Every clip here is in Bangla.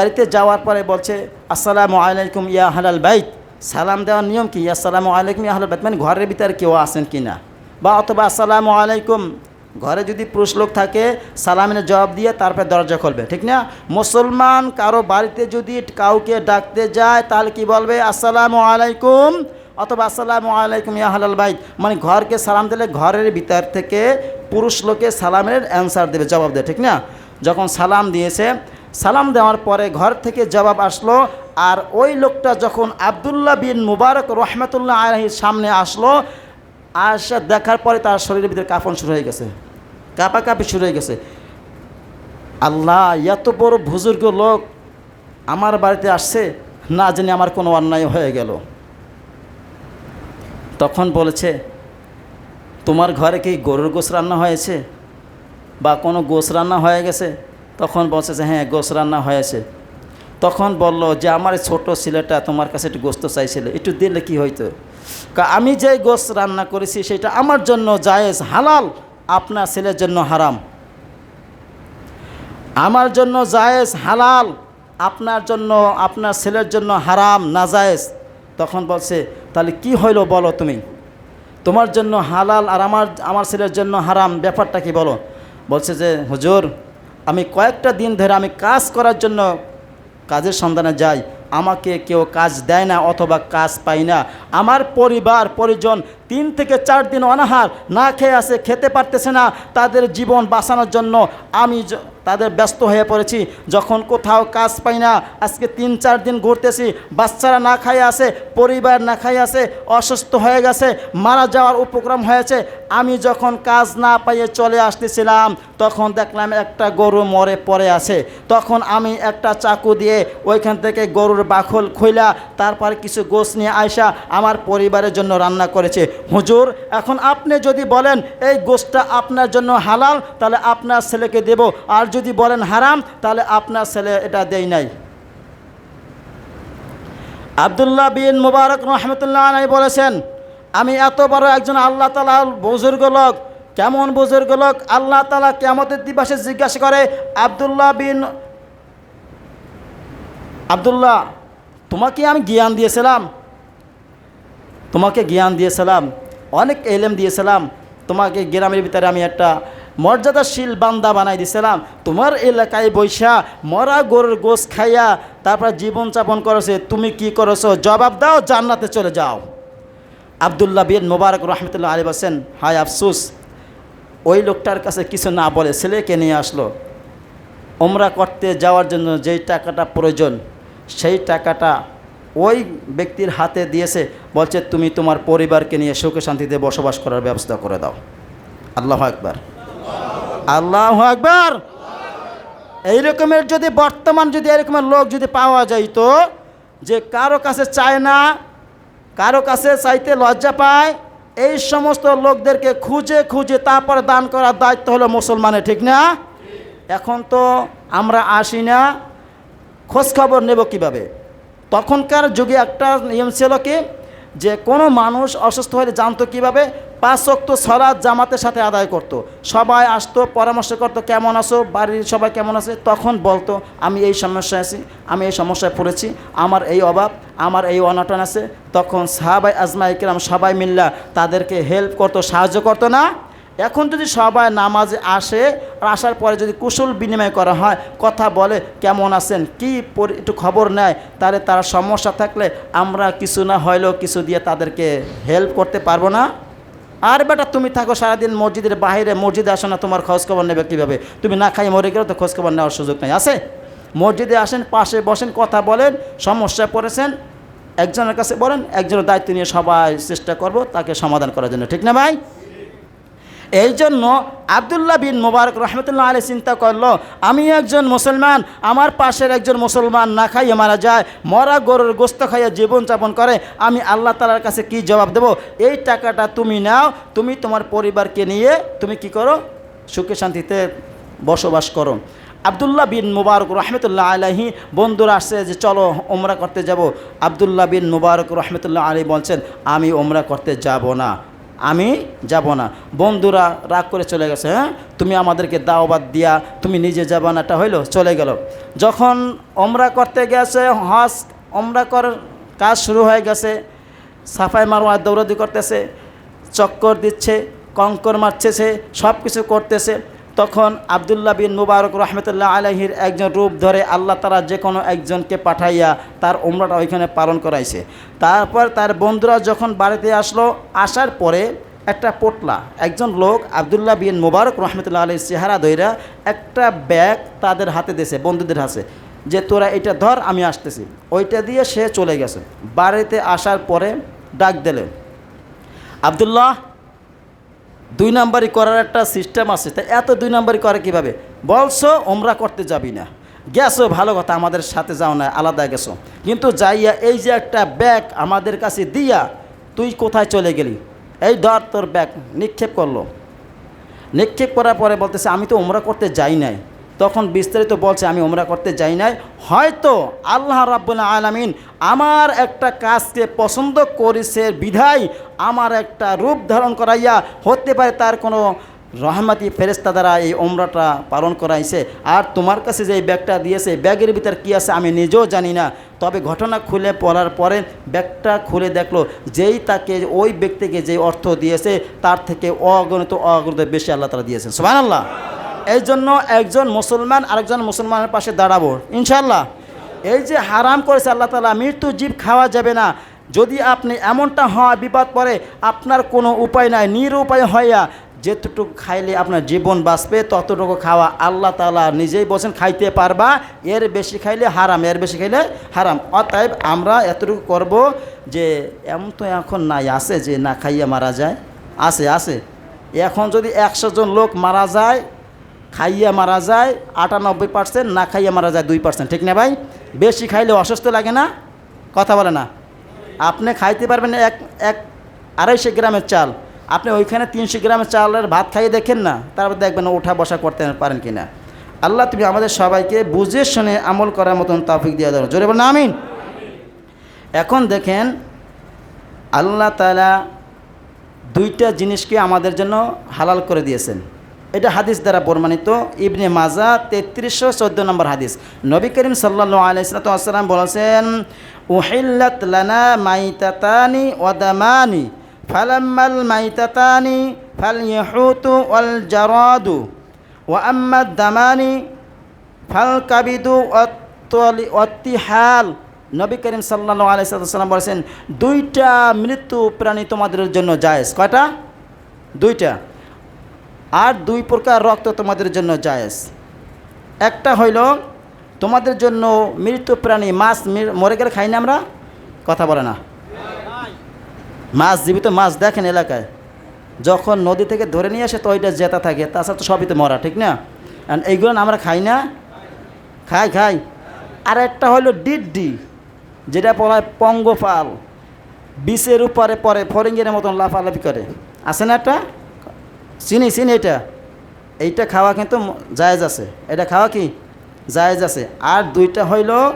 বাড়িতে যাওয়ার পরে বলছে, আসসালামু আলাইকুম ইয়া হালাল বাইত। সালাম দেওয়ার নিয়ম কি? আসসালামু আলাইকুম ইয়া হালাল বাইত। মানে ঘরের ভিতরে কেউ আসেন কি না? বা অথবা, আসসালামু আলাইকুম। ঘরে যদি পুরুষ লোক থাকে, সালামের জবাব দিয়ে তারপরে দরজা খুলবে, ঠিক না? মুসলমান কারও বাড়িতে যদি কাউকে ডাকতে যায়, তাহলে কি বলবে? আসসালামু আলাইকুম। অথবা, আসসালামু আলাইকুম ইয়া হালাল বাইত। মানে ঘরকে সালাম দিলে ঘরের ভিতর থেকে পুরুষ লোকে সালামের অ্যান্সার দেবে, জবাব দেবে, ঠিক না? যখন সালাম দিয়েছে সালাম দেওয়ার পরে ঘর থেকে জবাব আসলো, আর ওই লোকটা যখন আবদুল্লাহ বিন মুবারক রহমতুল্লাহ আলহির সামনে আসলো আসা দেখার পরে তার শরীরের ভিতরে কাফন শুরু হয়ে গেছে, কাঁপাকাঁপি শুরু হয়ে গেছে। আল্লাহ, এত বড় বুজুর্গ লোক আমার বাড়িতে আসছে, না জানি আমার কোনো অন্যায় হয়ে গেল। তখন বলেছে, তোমার ঘরে কি গরুর গোস রান্না হয়েছে? বা কোনো গোস রান্না হয়ে গেছে? তখন বলছে যে হ্যাঁ গোস রান্না হয়েছে। তখন বলল যে, আমার ছোট ছেলেটা তোমার কাছে একটু গোস্ত চাইছিল, একটু দিলে কি হইতো? আমি যে গোস রান্না করেছি সেটা আমার জন্য জায়েজ, হালাল, আপনার ছেলের জন্য হারাম। আমার জন্য জায়েজ, হালাল, আপনার জন্য, আপনার ছেলের জন্য হারাম, না জায়েজ। তখন বলছে, তাহলে কি হইল বলো তুমি? তোমার জন্য হালাল আর আমার আমার ছেলের জন্য হারাম, ব্যাপারটা কি বলো? বলছে যে, হুজুর আমি কয়েকটা দিন ধরে আমি কাজ করার জন্য কাজের সন্ধানে যাই। আমাকে কেউ কাজ দেয় না অথবা কাজ পাই না। আমার পরিবার, পরিজন তিন থেকে চার দিন অনাহার না খেয়ে আসে খেতে পারতেছে না। তাদের জীবন বাঁচানোর জন্য আমি তাদের ব্যস্ত হয়ে পড়েছি। যখন কোথাও কাজ পাই না, আজকে তিন চার দিন ঘুরতেছি, বাচ্চারা না খাই আসে পরিবার না খাই আসে অসুস্থ হয়ে গেছে, মারা যাওয়ার উপক্রম হয়েছে। আমি যখন কাজ না পাইয়ে চলে আসতেছিলাম, তখন দেখলাম একটা গরু মরে পড়ে আছে। তখন আমি একটা চাকু দিয়ে ওইখান থেকে গরুর বাখল খইলা, তারপর কিছু গোস নিয়ে আয়সা আমার পরিবারের জন্য রান্না করেছে। হুজুর, এখন আপনি যদি বলেন, এই গোষ্ঠটা আপনার জন্য হালাল, তাহলে আপনার ছেলেকে দেব। আর যদি বলেন হারাম, তাহলে আপনার ছেলে এটা দেই নাই। আবদুল্লাহ বিন মুবারক রহমতুল্লাহ আলাই বলেছেন, আমি এত বড় একজন আল্লাহ তালা বুজুর্গ লোক, কেমন বুজুর্গ লোক? আল্লাহ তালা কেমতের দিবসে জিজ্ঞাসা করে, আবদুল্লাহ বিন, আবদুল্লাহ, তোমাকে আমি জ্ঞান দিয়েছিলাম তোমাকে জ্ঞান দিয়েছিলাম অনেক এলেম দিয়েছিলাম তোমাকে গ্রামের ভিতরে আমি একটা মর্যাদাশীল বান্দা বানাই দিয়েছিলাম তোমার এলাকায় বৈশা মরা গরুর গোস খাইয়া তারপর জীবনযাপন করেছে, তুমি কি করেছ? জবাব দাও, জান্নাতে চলে যাও। আবদুল্লাহ বিন মোবারক রহমতুল্লাহ আলী বলছেন, হায় আফসুস, ওই লোকটার কাছে কিছু না বলে ছেলেকে নিয়ে আসলো। ওমরা করতে যাওয়ার জন্য যেই টাকাটা প্রয়োজন, সেই টাকাটা ওই ব্যক্তির হাতে দিয়েছে, বলছে, তুমি তোমার পরিবারকে নিয়ে সুখে শান্তিতে বসবাস করার ব্যবস্থা করে দাও। আল্লাহ একবার আল্লাহ একবার এই রকমের যদি বর্তমান যদি এরকমের লোক যদি পাওয়া যাইতো, যে কারও কাছে চায় না, কারও কাছে চাইতে লজ্জা পায়, এই সমস্ত লোকদেরকে খুঁজে খুঁজে তারপর দান করার দায়িত্ব হলো মুসলমানের, ঠিক না? এখন তো আমরা আসি না খোঁজখবর নেব কীভাবে? তখনকার যুগে একটা নিয়ম ছিল কি? যে কোনো মানুষ অসুস্থ হলে জানতো কীভাবে? পাঁচ অক্ত সলাদ জামাতের সাথে আদায় করত। সবাই আসতো, পরামর্শ করতো, কেমন আছো? বাড়ির সবাই কেমন আছে? তখন বলতো, আমি এই সমস্যায় আছি, আমি এই সমস্যায় পড়েছি, আমার এই অভাব, আমার এই অনটন আছে। তখন সাহাবাই আজমা ইকরাম সবাই মিল্লা তাদেরকে হেল্প করতো, সাহায্য করতো না। এখন যদি সবাই নামাজে আসে আর আসার পরে যদি কুশল বিনিময় করা হয়, কথা বলে, কেমন আছেন? কি একটু খবর নেয়, তাহলে তারা সমস্যা থাকলে আমরা কিছু না হইলেও কিছু দিয়ে তাদেরকে হেল্প করতে পারব না। আর বেটা, তুমি থাকো সারাদিন মসজিদের বাইরে মসজিদে আসো না, তোমার খোঁজ খবর নেবে কীভাবে? তুমি না খাই মরে গেলে তো খোঁজ খবর নেওয়ার সুযোগ নেই। আছে? মসজিদে আসেন, পাশে বসেন, কথা বলেন, সমস্যায় পড়েছেন, একজনের কাছে বলেন, একজনের দায়িত্ব নিয়ে সবাই চেষ্টা করব তাকে সমাধান করার জন্য। ঠিক না ভাই? এই জন্য আবদুল্লাহ বিন মোবারক রহমতুল্লাহ আলী চিন্তা করল, আমি একজন মুসলমান, আমার পাশের একজন মুসলমান না খাইয়ে মারা যায়, মরা গরুর গোস্ত খাইয়ে জীবনযাপন করে, আমি আল্লাহ তালার কাছে কি জবাব দেব? এই টাকাটা তুমি নাও, তুমি তোমার পরিবারকে নিয়ে তুমি কি করো? সুখে শান্তিতে বসবাস করো। আবদুল্লাহ বিন মুবারক রহমতুল্লাহ আলাহি বন্ধুরা আসছে যে, চলো ওমরা করতে যাব। আবদুল্লাহ বিন মুবারক রহমতুল্লাহ আলী বলছেন, আমি ওমরা করতে যাব না। আমি যাব না। বন্ধুরা রাগ করে চলে গেছে হ্যাঁ? তুমি আমাদেরকে দাওবাদ দিয়া, তুমি নিজে যাবা না, এটা হইল, চলে গেল। যখন অমরা করতে গেছে, হজ অমরা কর কাজ শুরু হয়ে গেছে, সাফাই মারোয়া দৌড়দি করতেছে, চক্কর দিচ্ছে, কঙ্কর মারছে সে সব কিছু করতেছে। তখন আবদুল্লাহ বিন মুবারক রহমতুল্লাহ আলহির একজন রূপ ধরে আল্লাহ তারা যে কোনো একজনকে পাঠাইয়া তার উমরাটা ওইখানে পালন করাইছে। তারপর তার বন্ধুরা যখন বাড়িতে আসলো, আসার পরে একটা পোটলা, একজন লোক আবদুল্লাহ বিন মুবারক রহমতুল্লাহ আলহির চেহারা দইরা একটা ব্যাগ তাদের হাতে দিয়েছে, বন্ধুদের হাতে। যে তোরা এটা ধর, আমি আসতেছি। ওইটা দিয়ে সে চলে গেছে। বাড়িতে আসার পরে ডাক দিলে আবদুল্লাহ দুই নাম্বারি করার একটা সিস্টেম আছে। তা এত দুই নাম্বারি করে কীভাবে? বলছো ওমরা করতে যাবি না। গেছো, ভালো কথা, আমাদের সাথে যাও না, আলাদা গেছো। কিন্তু যাইয়া এই যে একটা ব্যাগ আমাদের কাছে দিয়া, তুই কোথায় চলে গেলি? এই ধর তোর ব্যাগ নিক্ষেপ করল। নিক্ষেপ করার পরে বলতেছে, আমি তো ওমরা করতে যাই নাই। তখন বিস্তারিত বলছে, আমি ওমরা করতে যাই নাই। হয়তো আল্লাহ রাব্বুল আলামিন আমার একটা কাজকে পছন্দ করেছে, বিধায় আমার একটা রূপ ধারণ করাইয়া, হতে পারে তার কোনো রহমাতি ফেরেস্তা দ্বারা এই ওমরাটা পালন করাইছে। আর তোমার কাছে যে ব্যাগটা দিয়েছে, ব্যাগের ভিতর কী আছে আমি নিজেও জানি না। তবে ঘটনা খুলে পড়ার পরে ব্যাগটা খুলে দেখল, যেই তাকে, ওই ব্যক্তিকে যে অর্থ দিয়েছে, তার থেকে অগণিত অগণিত বেশি আল্লাহ তারা দিয়েছেন। সুবাহ আল্লাহ এই জন্য একজন মুসলমান আরেকজন মুসলমানের পাশে দাঁড়াবো। ইনশাল্লাহ এই যে হারাম করেছে আল্লাহ তালা মৃত্যু জীব খাওয়া যাবে না। যদি আপনি এমনটা হওয়া বিপদ পড়ে, আপনার কোনো উপায় নাই, নিরুপায় হইয়া যেতটুকু খাইলে আপনার জীবন বাঁচবে, ততটুকু খাওয়া আল্লাহ তালা নিজেই বলছেন, খাইতে পারবা, এর বেশি খাইলে হারাম, এর বেশি খাইলে হারাম। অতএব আমরা এতটুকু করব যে এমন তো এখন নাই, আছে যে না খাইয়া মারা যায়। আছে আছে। এখন যদি একশো জন লোক মারা যায় খাইয়া মারা যায়, আটানব্বই পার্সেন্ট না খাইয়া মারা যায় দুই পার্সেন্ট ঠিক না ভাই? বেশি খাইলে অসুস্থ লাগে না? কথা বলে না। আপনি খাইতে পারবেন এক এক আড়াইশো গ্রামের চাল। আপনি ওইখানে তিনশো গ্রামের চালের ভাত খাইয়ে দেখেন না, তারপর দেখবেন ওঠা বসা করতে পারেন কি না আল্লাহ তুমি আমাদের সবাইকে বুঝে শুনে আমল করার মতন তাফিক দিয়ে দাও। জোরে বলেন, আমিন। এখন দেখেন, আল্লাহ তালা দুইটা জিনিসকে আমাদের জন্য হালাল করে দিয়েছেন। এটা হাদিস দ্বারা প্রমাণিত। ইবনে মাজা তেত্রিশশো চোদ্দ নম্বর হাদিস। নবী করিম সাল্লা আলাইসালাম বলেছেন, উহিল্লাত লানা মাইতাতানি ওয়াদামানি ফালাম্মাল মাইতাতানি ফাল ইহুতু ওয়াল জারাদু, ওয়া আম্মাদ দামানি ফাল কাবিদু অত্তিহাল নবী করিম সাল্লা আলাইসাল্লাম বলেছেন, দুইটা মৃত্যু প্রাণী তোমাদের জন্য জায়েজ। কয়টা? দুইটা। আর দুই প্রকার রক্ত তোমাদের জন্য জায়েজ। একটা হইল, তোমাদের জন্য মৃত্যু প্রাণী মাছ মরে গেলে খাই না আমরা? কথা বলে না। মাছ জীবিত মাছ দেখেন এলাকায়। যখন নদী থেকে ধরে নিয়ে আসে তো ওইটা জেতা থাকে, তাছাড়া তো সবই তো মরা, ঠিক না? আর এইগুলো আমরা খাই না? খাই খাই। আর একটা হলো ডিডি যেটা বলা হয় পঙ্গপাল। বিষের উপরে পরে ফরিঙ্গের মতন লাফালাফি করে। আছে না একটা? চিনি চিনি এটা। এইটা খাওয়া কিন্তু জায়েজ আছে। এটা খাওয়া কি? জায়েজ আছে। আর দুইটা হইল,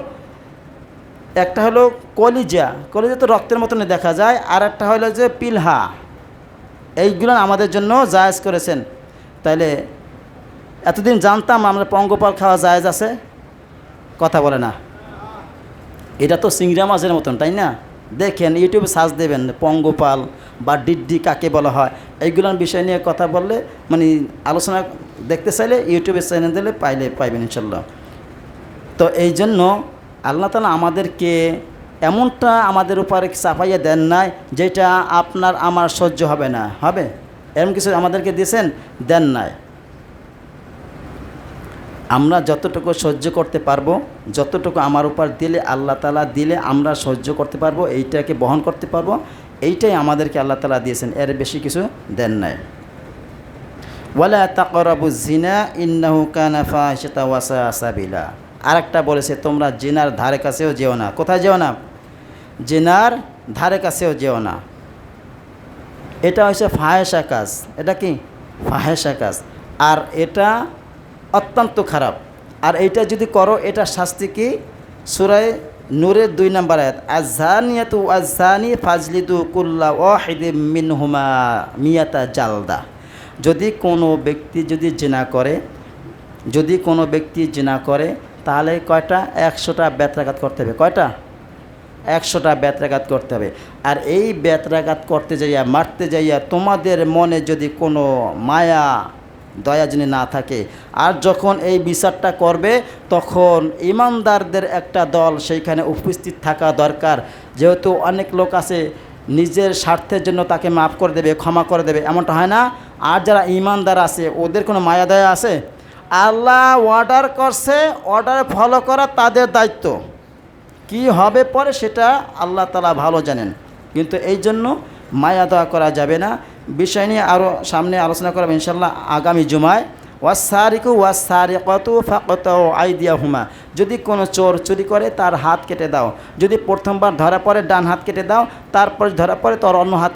একটা হলো কলিজা। কলিজা তো রক্তের মতন দেখা যায়। আর একটা হইল যে পিলহা। এইগুলো আমাদের জন্য জায়েজ করেছেন। তাইলে এতদিন জানতাম আমরা পঙ্গপাল খাওয়া জায়েজ আছে। কথা বলে না। এটা তো সিংড়া মাছের মতন, তাই না? দেখেন ইউটিউবে সার্চ দেবেন, পঙ্গপাল বা ডিড্ডি কাকে বলা হয়। এইগুলোর বিষয় নিয়ে কথা বললে মানে আলোচনা দেখতে চাইলে ইউটিউবে চ্যানেল দিলে পাইলে পাইবেন ইনশাল্লাহ তো এই জন্য আল্লাহ তালা আমাদেরকে এমনটা আমাদের উপরে চাপাইয়া দেন নাই, যেটা আপনার, আমার সহ্য হবে না। হবে? এরকম কিছু আমাদেরকে দিয়েছেন? দেন নাই। আমরা যতটুকু সহ্য করতে পারব, যতটুকু আমার উপর দিলে আল্লাহ তালা দিলে আমরা সহ্য করতে পারব, এইটাকে বহন করতে পারব, এইটাই আমাদেরকে আল্লাহ তালা দিয়েছেন, এর বেশি কিছু দেন নাই। ওয়ালা তাকরাবু জিনা ইন্নাহু কানা ফাহিশাতা ওয়াসা সাবিলা আরেকটা বলেছে, তোমরা জিনার ধারে কাছেও যেও না। কোথায় যেও না? জিনার ধারে কাছেও যেও না। এটা হচ্ছে ফাহেসা কাজ। এটা কি? ফাহেসা কাজ। আর এটা অত্যন্ত খারাপ। আর এইটা যদি করো, এটা শাস্তি কি? সুরায় নূরের দুই নম্বর আয়াত আজানিয়াতু আজানি ফাজলিদু কুল্লা ওয়াহিদ মিনহুমা মিয়াতা জালদা। যদি কোনো ব্যক্তি যদি জেনা করে, যদি কোনো ব্যক্তি জেনা করে, তাহলে কয়টা? একশোটা বেত্রাঘাত করতে হবে। কয়টা? একশোটা বেত্রাঘাত করতে হবে। আর এই বেত্রাঘাত করতে যাইয়া, মারতে যাইয়া তোমাদের মনে যদি কোনো মায়া দয়া যিনি না থাকে। আর যখন এই বিচারটা করবে, তখন ইমানদারদের একটা দল সেইখানে উপস্থিত থাকা দরকার। যেহেতু অনেক লোক আছে, নিজের স্বার্থের জন্য তাকে মাফ করে দেবে, ক্ষমা করে দেবে, এমনটা হয় না। আর যারা ইমানদার আছে, ওদের কোনো মায়া দয়া আছে? আল্লাহ অর্ডার করছে অর্ডার ফলো করা তাদের দায়িত্ব। কি হবে পরে সেটা আল্লাহ তালা ভালো জানেন। কিন্তু এই জন্য মায়া দয়া করা যাবে না। বিষয় নিয়ে আরও সামনে আলোচনা করব ইনশাল্লাহ আগামী জুমায়। ওয়াসারিকু ওয়াসারিকতু ফাকত আইদিয়া হুমা যদি কোনো চোর চুরি করে, তার হাত কেটে দাও। যদি প্রথমবার ধরা পড়ে, ডান হাত কেটে দাও। তারপর ধরা পড়ে, তোর অন্য হাত